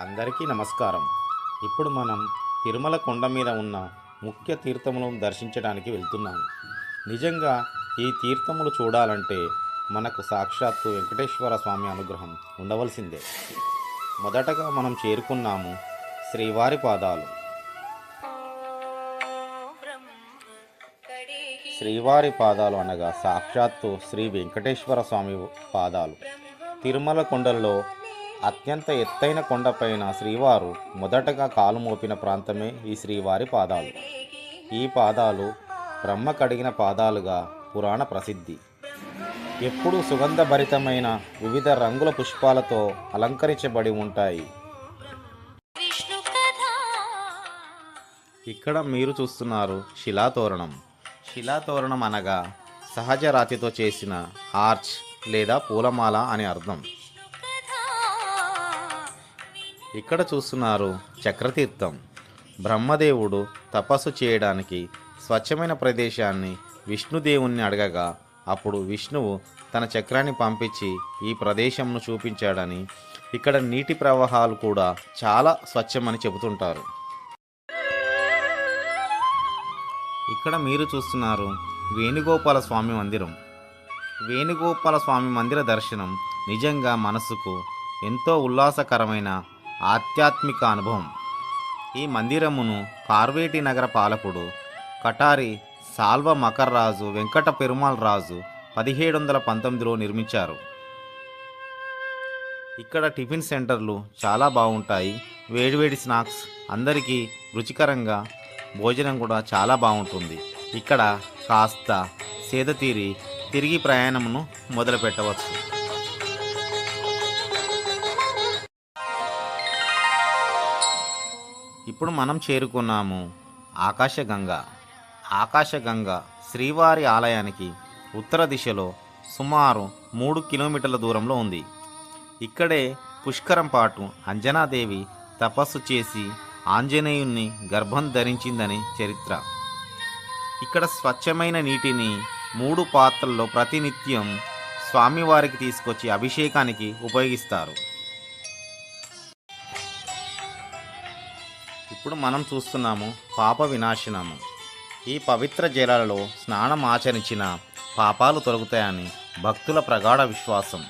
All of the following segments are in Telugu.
అందరికీ నమస్కారం. ఇప్పుడు మనం తిరుమల కొండ మీద ఉన్న ముఖ్య తీర్థములను దర్శించడానికి వెళ్తున్నాము నిజంగా ఈ తీర్థములు చూడాలంటే మనకు సాక్షాత్తు వెంకటేశ్వర స్వామి అనుగ్రహం ఉండవలసిందే. మొదటగా మనం చేరుకున్నాము శ్రీవారి పాదాలు. శ్రీవారి పాదాలు అనగా సాక్షాత్తు శ్రీ వెంకటేశ్వర స్వామి పాదాలు. తిరుమల కొండలలో అత్యంత ఎత్తైన కొండపైన శ్రీవారు మొదటగా కాలు మోపిన ప్రాంతమే ఈ శ్రీవారి పాదాలు. ఈ పాదాలు బ్రహ్మ కడిగిన పాదాలుగా పురాణ ప్రసిద్ధి. ఎప్పుడూ సుగంధభరితమైన వివిధ రంగుల పుష్పాలతో అలంకరించబడి ఉంటాయి. ఇక్కడ మీరు చూస్తున్నారు శిలాతోరణం. శిలాతోరణం అనగా సహజ రాతితో చేసిన ఆర్చ్ లేదా పూలమాల అని అర్థం. ఇక్కడ చూస్తున్నారు చక్రతీర్థం. బ్రహ్మదేవుడు తపస్సు చేయడానికి స్వచ్ఛమైన ప్రదేశాన్ని విష్ణుదేవుణ్ణి అడగగా అప్పుడు విష్ణువు తన చక్రాన్ని పంపించి ఈ ప్రదేశంను చూపించాడని ఇక్కడ నీటి ప్రవాహాలు కూడా చాలా స్వచ్ఛమని చెబుతుంటారు. ఇక్కడ మీరు చూస్తున్నారు వేణుగోపాల స్వామి మందిరం. వేణుగోపాల స్వామి మందిర దర్శనం నిజంగా మనసుకు ఎంతో ఉల్లాసకరమైన ఆధ్యాత్మిక అనుభవం. ఈ మందిరమును కార్వేటి నగర పాలకుడు కటారి సాల్వ మకర్ రాజు వెంకట పెరుమాల్ రాజు పదిహేడు వందల పంతొమ్మిదిలో నిర్మించారు. ఇక్కడ టిఫిన్ సెంటర్లు చాలా బాగుంటాయి. వేడివేడి స్నాక్స్ అందరికీ రుచికరంగా భోజనం కూడా చాలా బాగుంటుంది. ఇక్కడ కాస్త సేదతీరి తిరిగి ప్రయాణమును మొదలుపెట్టవచ్చు. ఇప్పుడు మనం చేరుకున్నాము? ఆకాశగంగ ఆకాశగంగ శ్రీవారి ఆలయానికి ఉత్తర దిశలో సుమారు మూడు కిలోమీటర్ల దూరంలో ఉంది. ఇక్కడే పుష్కరం పాటు అంజనాదేవి తపస్సు చేసి ఆంజనేయుణ్ణి గర్భం ధరించిందని చరిత్ర. ఇక్కడ స్వచ్ఛమైన నీటిని మూడు పాత్రల్లో ప్రతినిత్యం స్వామివారికి తీసుకొచ్చి అభిషేకానికి ఉపయోగిస్తారు. ఇప్పుడు మనం చూస్తున్నాము పాప వినాశనము. ఈ పవిత్ర జలాలలో స్నానం ఆచరించిన పాపాలు తొలగుతాయని భక్తుల ప్రగాఢ విశ్వాసం.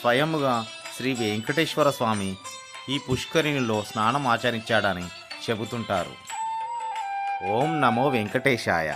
స్వయముగా శ్రీ వెంకటేశ్వర స్వామి ఈ పుష్కరిణిలో స్నానం ఆచరించాడని చెబుతుంటారు. ఓం నమో వెంకటేశాయ.